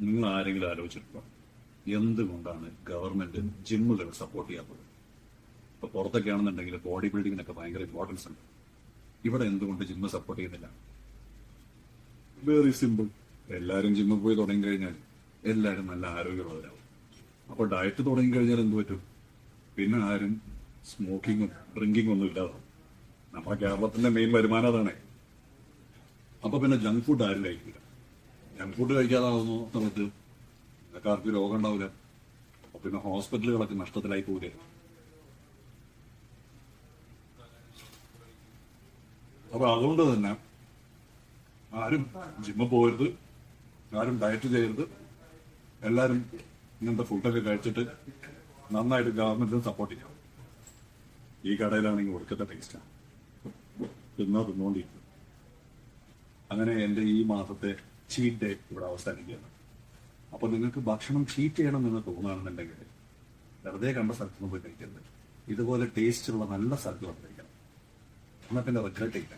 നിങ്ങൾ ആരെങ്കിലും ആലോചിച്ചിട്ടുണ്ടോ എന്തുകൊണ്ടാണ് ഗവൺമെന്റ് ജിമ്മുകൾ സപ്പോർട്ട് ചെയ്യാത്തത്? ഇപ്പൊ പുറത്തൊക്കെ ആണെന്നുണ്ടെങ്കിൽ ബോഡി ബിൽഡിങ്ങിനൊക്കെ ഭയങ്കര ഇമ്പോർട്ടൻസ് ഉണ്ട് ഇവിടെ എന്തുകൊണ്ട് ജിമ്മ് സപ്പോർട്ട് ചെയ്യുന്നില്ല? വെരി സിമ്പിൾ എല്ലാവരും ജിമ്മിൽ പോയി തുടങ്ങി കഴിഞ്ഞാൽ എല്ലാവരും നല്ല ആരോഗ്യമുള്ളവരാവും. അപ്പൊ ഡയറ്റ് തുടങ്ങി കഴിഞ്ഞാൽ എന്ത് പറ്റും? പിന്നെ ആരും സ്മോക്കിങ്ങും ഡ്രിങ്കിങ്ങും ഒന്നും ഇല്ലാതാവും. നമ്മുടെ കേരളത്തിന്റെ മെയിൻ വരുമാനം അതാണ്. അപ്പൊ പിന്നെ ജങ്ക് ഫുഡ് ആരും കഴിക്കില്ല. ജങ്ക് ഫുഡ് കഴിക്കാതാവുന്നു സമയത്ത് ഇതൊക്കെ ആർക്കും രോഗം ഉണ്ടാവില്ല. അപ്പൊ പിന്നെ ഹോസ്പിറ്റലുകളൊക്കെ നഷ്ടത്തിലായി പോകില്ലേ അപ്പൊ അതുകൊണ്ട് തന്നെ ആരും ജിമ്മിൽ പോകരുത് ആരും ഡയറ്റ് ചെയ്യരുത് എല്ലാരും ഇങ്ങനത്തെ ഫുഡൊക്കെ കഴിച്ചിട്ട് നന്നായിട്ട് ഗവൺമെന്റിന് സപ്പോർട്ട് ചെയ്യാം. ഈ കടയിലാണെങ്കിൽ ഒടുക്കത്തെ ടേസ്റ്റാണ് തിന്നോ തിന്നുകൊണ്ടിരിക്കും അങ്ങനെ എന്റെ ഈ മാസത്തെ ചീറ്റ് ഡേ ഇവിടെ അവസാനിക്കുകയാണ് അപ്പൊ നിങ്ങൾക്ക് ഭക്ഷണം ചീറ്റ് ചെയ്യണം എന്ന് തോന്നുകയാണെന്നുണ്ടെങ്കിൽ വെറുതെ കണ്ട സ്ഥലത്ത് പോയി കഴിക്കരുത്. ഇതുപോലെ ടേസ്റ്റ് ഉള്ള നല്ല സ്ഥലത്ത് വന്നിരിക്കണം. എന്നാൽ പിന്നെ റിഗ്രറ്റ് ചെയ്യില്ല